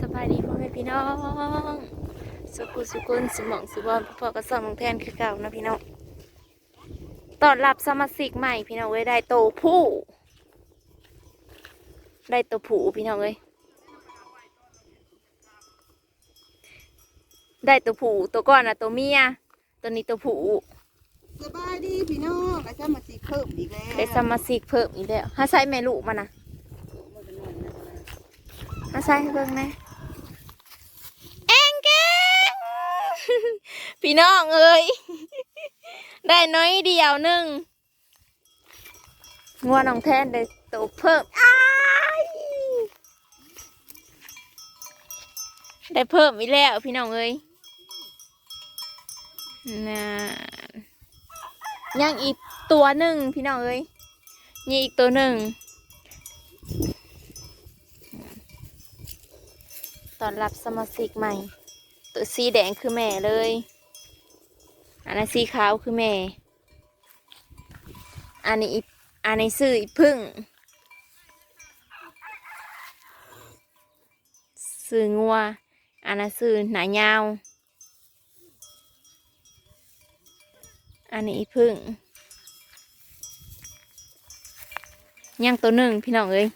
สบายดีพ่อแม่พี่น้องสุกุสุกุลสมองสุบอลพ่อก็สอนลงแทนคือเก่านะพี่น้องตอนรับสมาชิกใหม่พี่น้องเอ้ยได้โตวผู้ ได้ตัวผู้พี่น้องเอ้ยได้ตัวผู้ตัวก้อนนะตัวเมียตัวนี้ตัวผู้สบายดีพี่น้องอาจารย์มาสิเพิ่มอีกแล้วได้สมาชิกเพิ่มอีกแล้วฮาใส่แม่ลูกมานะ ฮาใส่ให้เบิ่งแหนะแองแกงพี่น้องเอ้ยได้น้อยเดียวหนึ่งงัวน้องแทนได้ตัวเพิ่มอ้ายได้เพิ่มอีกแล้วพี่น้องเอ้ยน่ายังอีกตัวหนึ่งพี่น้องเอ้ยนี่อีกตัวหนึ่ง อนรับสมาชิกใหม่ ตัวสีแดงคือแม่เลย อันนั้นสีขาวคือแม่ อันนี้อันนี้ซื้ออีพึ่งซื้องัวอันนั้นซื้อหนายาว อันนี้อีพึ่งยังตัวหนึ่งพี่น้องเอ้ย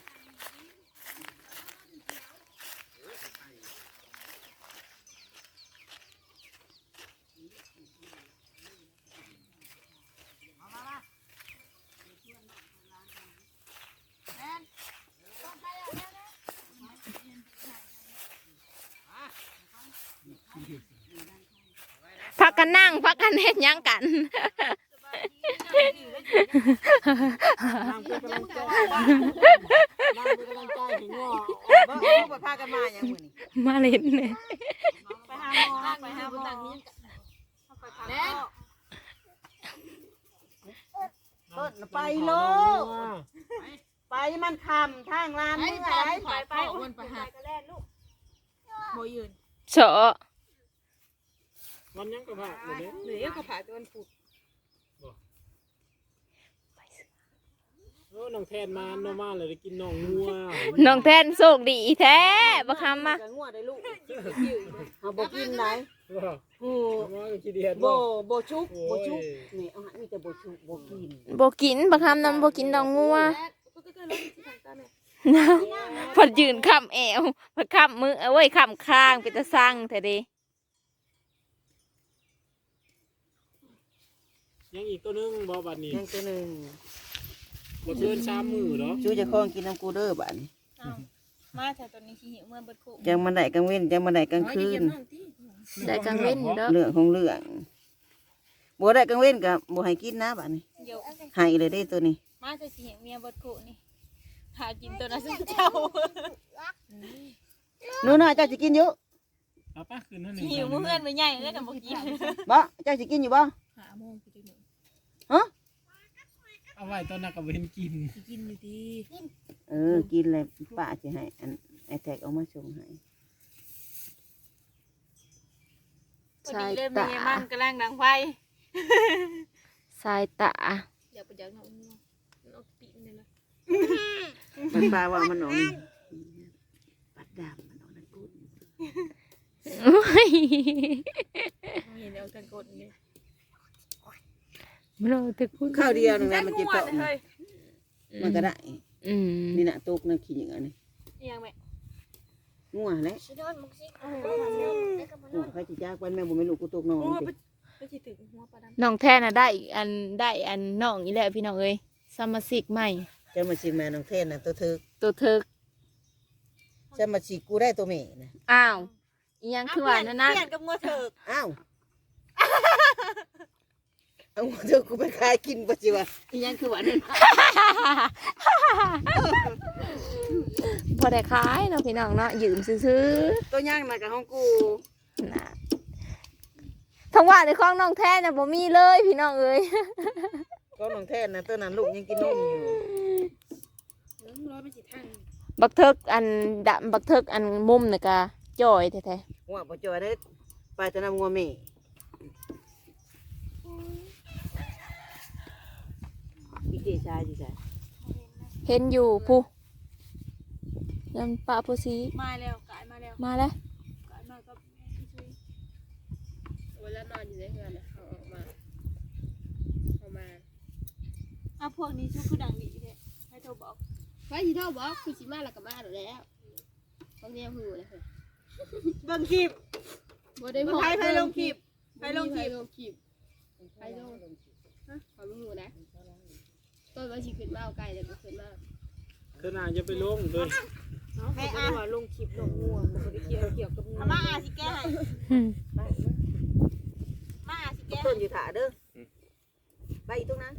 พักกัน นั่งพักกันเฮ็ดหยังกันนางเป็นกำลังใจนางเป็นกำลังใจถึงว่าบ้าไปพากันมาอย่างมื้อนี้มาเล่นเลยไปหาหมอไปหาหมอต้นไปโลกไปมันคำทางลานเมื่อไรไปไปอ้วนไปหาโมยืนเฉาะ วันยังกระเพาะอยู่เนี่ยหรือก็ผ่าตัวผูกโอ้น้องแทนมาโนมาเลยได้กินน้องงัวน้องแทนโชคดีแท้บักคำมาจะงัวได้ลูกเอาบ่กินไหนว่าหูว่ากินเดียนบ่บ่ชุกบ่ชุกนี่อาหารมีแต่บ่ชุกบ่กินบกินบักคำนั้นบกินดองงัวพอยืนข้ามแอวพอข้ามมือเอาไว้ข้ามข้างเป็นตะสั่งแท้เดี ยังอีกตัวหนึงบ่บัดนี้ยังตัวหนึงบ่เกินสามมือเนาะชูจะคล้องกินน้ำกูเด้อบัดนี้มาแต่ตอนนี้ขี้หิวเมื่อเบิดคู่จังมันได้กลางเว้นจังมันได้กลางคืนได้กลางเว้นเด้อเรื่องของเรื่องบ่ได้กลางเว้นกับบ่ให้กินนะบัดนี้เดี๋ยวให้เลยได้ตัวนี้ มาแต่ขี้หิวเมียเบิดคู่นี่หากินตัวนั้นซึ่งเจ้าหนูน่ะเจ้าสิกินอยู่เอาป้าคืนเท่าหนึ่งขี้หิวเมื่อเพื่อนไปใหญ่แล้วกันบ่กินบ่เจ้าสิกินอยู่บ่หาโมงกินห นึ่งเอาไว้ตอนนั้นก็บ่เห็นกินกินอยู่ดีเออ กินเลยป้าสิให้อันไอ้แท็กเอามาส่งให้พอดีเลยมีมันกำลังดังไฟสายตาอย่าไปจักน้องน้องปีนเลยละมันปลาว่ามันหนองนี่ปัดดามมันหนองนั่นพูดโอ้ยเห็นเอากันกดนี่ มันเอาแต่พูดข้าวเดียวนึงนะมันเจ็บเฮ้เจาะยมันก็ได้อืมนี่น่ะตุกน่ะขี้อย่างนี้ยังแม่งัวแหละงัวเขาสิจากวันแม่บ่แม่ลูกกูตกนอนโอ้สิไปไปสิถึงหัวปลาดำน้องแทนน่ะได้อีกอันได้อันน้องอีแล้วพี่น้องเอ้ยสมาชิกใหม่จะมาสิแม่น้องเทนน่ะตัวเธอตัวเทิกจะมาสิกูได้ตัวแม่น่ะอ้าวอีหยังคือว่านั่นนั่นเปลี่ยนกับงัวเถิกอ้าว เอาเธอกูไปขายกินปัจจุบันอีหยังคือว่านั่นพอได้ขายเนาะพี่น้องเนาะยืมซื้อตัวย่างน่ะกับของกูๆนะทั้งว่าในคลองน้องแท้น่ะบ่มีเลยพี่น้องเอ้ยก็น้องแทนน่ะตัวนั้นลูกยังกินนมอยู่ร้อยไปสิทางบักเทิกอันดำบักเทิกอันมุมน่ะกะจ่อยแท้ว่าปัจจุบันได้ไปแตะนำงัวแม่อีเจ ชายดิจ้ะๆเห็นอยู่ผู้ยันปะผู้ซีมาแล้วกายมามาแล้วการมากับช่วยเวลานอนอยู่ในเฮือนน่ะเอาออกมาเอามาอะพวกนี้ชุกคือดังดีเลยให้โทรบอกไว้ที่เท่าบอกคือสิมาแล้วก็มาแล้วบางทีหูเลยค่ะเบิ่งคลิปบ่ได้เบิ่งใครใครลงคลิปใครลงคลิปลงคลิปใครลงฮะความรู้นะ ต้นว่าสิขึ้นมาเอาไก่แล้วก็ขึ้นมาเธอน่าจะไปลงเลยให้อาว่าลงคลิปลงงัวบ่ได้เกี่ยวเกี่ยวกับงัวมาอาสิแก้ให้อืมมาอาสิแก้ต้นอยู่ถาเด้อไปอีกตรงนั้น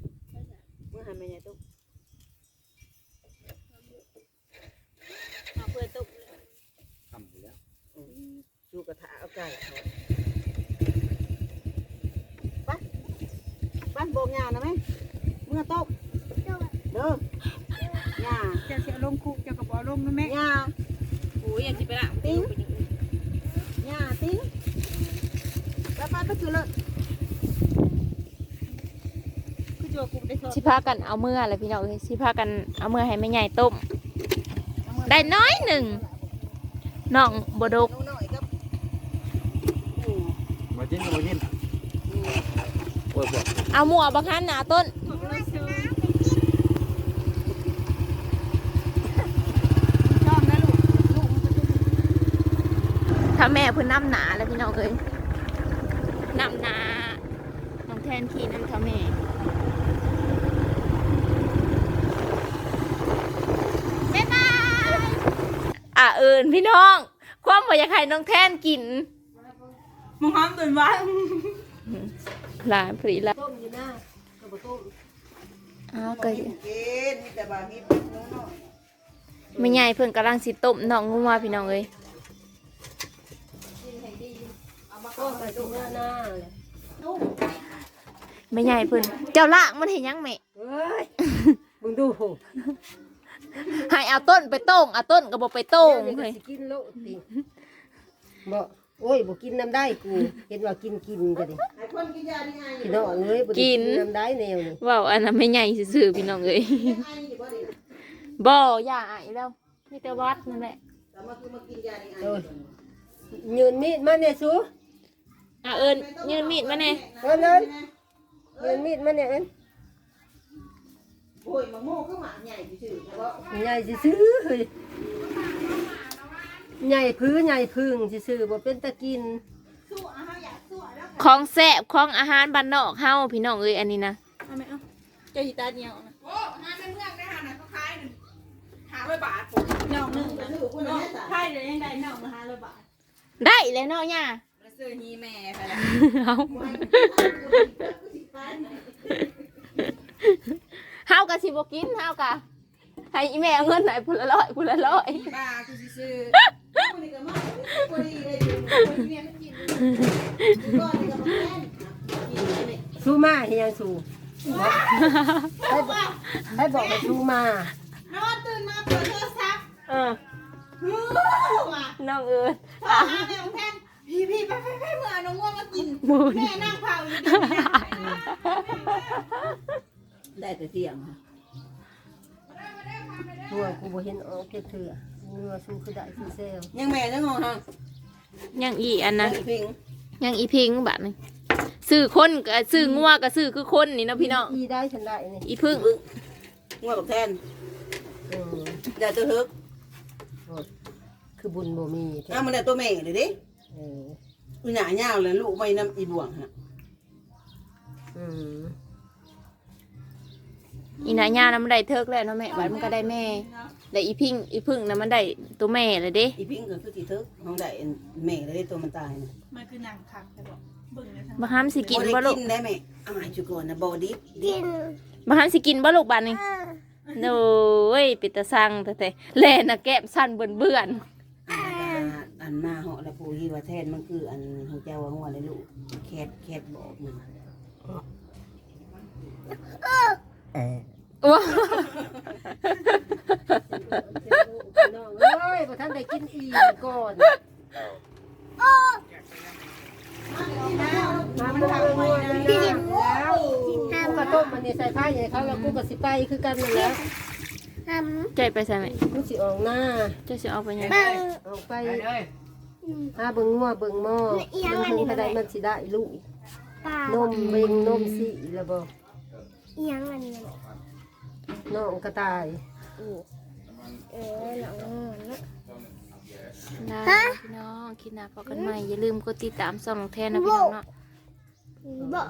เมื่อหันมาใหญ่ตุ๊กเอาเพื่อนตุ๊กทำไปแล้วดูกระถาเอาไก่เขาไปบ้านโบกงานนะไหมเมื่อตุ๊กเด้อยาจะเสียลงคุกจะกับบ่ลงนะแม่ยาโอ้ยอยากสิไปละติ้งยาติ้งแล้วป้าไปคือเลยคือจัวกูได้สดสิพากันเอาเมื่อเลยพี่น้องเอ้ยสิพากันเอาเมื่อให้แม่ใหญ่ต้ม ได้น้อยหนึ่งน้องบดกน้อยๆครับมาจิ้นมาจิ้นปวดปวดเอาหมัวบักฮันหนาต้น ชอบนะลูกลูก ถ้าแม่เพิ่นน้ำหนาแล้วพี่น้องเอ้ยน้ำหนาน้องแทนขี่น้ำท่าแม่บ๊ายบายอะเอิญพี่น้อง ความบ่อยากให้น้องแทนกินมึงห้ามตื่นว้หลานผลิละต้มอยู่หน้าก็บ่ต้มอ้าวก็กินมีแต่บาฮิตน้อยแม่ใหญ่เพิ่นกำลังสิต้มน้องงัวพี่น้องเอ้ย ก็ไปตรงหน้าหน้าเลยแม่ใหญ่เพิ่นเจ้าล่างมันเห็นยังแม่เฮ้ยมึงดูให้เอาต้นไปโต้งเอาต้นก็บอกไปโต้งนี่ก็เฮ้ยสิกินโลดติบ่โอ้ยบ่กินน้ำได้กูเห็นว่ากินกินจะดิไอ้คนกินยาดีไงพี่น้องเอ้ยบ่ได้น้ำได้แนวนี่ว้าวอันนั้นไม่ใหญ่ซื่อๆพี่น้องเอ้ยไอ้นี่บ่ดีนะบ่อย่าอายแล้วมีแต่วัดนั่นแหละแต่มาคือมากินยาดีไงโอ้ยยืนมีดมาเนี่ยสู อะเอิญยืนมีดมาแน่เอิ้นเอิ้นยืนมีดมาเนี่ยเอิ้นโอ้ยมะม่วงก็หมาใหญ่ซื่อๆแต่ว่าใหญ่ซื่อๆเฮ้ยใหญ่พื้นใหญ่พึ่งซื่อๆบ่เป็นตะกินของแซ่บของอาหารบ้านนอกเฮาพี่น้องเอ้ยอันนี้นะเอาไหมเอาเจ้าหิตาเดียวนะโอ้งานในเมืองได้หาน่ะเขาขายหาร้อยบาทผมน้องหนึ่งแต่ถือคนละน้องแม่จ้ะไพ่เลยยังได้น้องมาห้าร้อยบาทได้เลยเนาะย่ามา ซื้อฮีแม่ไปละเอาเฮากะสิบ่กินเฮากะให้อีแม่เอาเงินไหนพุ่นละร้อยพุ่นละร้อยบ้าคือสิซื้อคนนี้ก็มาคนนี้เลยคนนี้ไม่กินก็นี่ก็มาแม่นสู้มาเฮียงสู้ให้บอกให้บอกให้สู้มานอนตื่นมาเปิดโทรศัพท์เออฮู้ว่ะน้องเอิญโทรหาแม่ของแทน พี่พี่ไปไปไปเมื่อน้องง่วงมากินบุญแม่นั่งเผาอยู่ดีได้แต่เสียงตัวกูบ่เห็นออกเทื่อเทื่อนัวสู้คือได้คือเซลยังแม่ยังงงฮะยังอีอันนะพิงยังอีพิงบัดนี่ซื้อคนกับซื้องัวกับซื้อคือคนนี่เนาะพี่น้องอีได้ฉันได้นี่อีพึ่งง่วงกับแทนเอออย่าตัวฮึกคือบุญบ่มีแท้เอามันได้ตัวแม่เลยดิ เอออีหน้าเงาเลยลูกไม่น้ำอีบ่วงฮะอืมอีนาญานะมันได้เทิกแล้วเนาะแม่บัดมันก็ได้แม่แต่อีพิงอีพึ่งนะมันได้ตัวแม่เลยเด้อีพิงก็คือสิทึกของได้แม่เลยตัวมันตายนะมันคือหนังคักแต่บอกเบิ่งเลยทั้งมาห้ามสิกินบ่บ่ลูได้กกินได้แม่เอามาให้จุก่อนนะบ่ดิบดิบมาห้ามสิกินบ่ลูกบัดนี่โอ้ยปิดตาสั่งแต่แต่แล่น่ะแก้มสั่นเบิ่น อันมาเหาะแล้วผู้ที่ว่าแทนมันคืออันของเจ้าว่าหัวเลยลูกแคทแคทบอกมันๆว้าน้องเอ้ยบ่ทันได้กินอีกก่อนมามันทำไว้นะแล้วกูก็ต้มมันนี่ใส่ผ้าใหญ่เขาแล้วกูก็สิไปคือกันนั่นแหละ ใจไปใส่ไหมกูสิออกหน้าเจะสิเอาไปยังออกไปหาเบิ่งงัวเบิ่งหม้อมันถึงได้มันสิได้ลูกปลานมเวงนมสีแล้วบ่อีหยังอันนี้น้องกระต่ายเออหนังนะลาพี่น้องคิดหน้าพอกันใหม่อย่าลืมกดติดตามส่องน้องแทนนะพี่น้องเนาะ บ่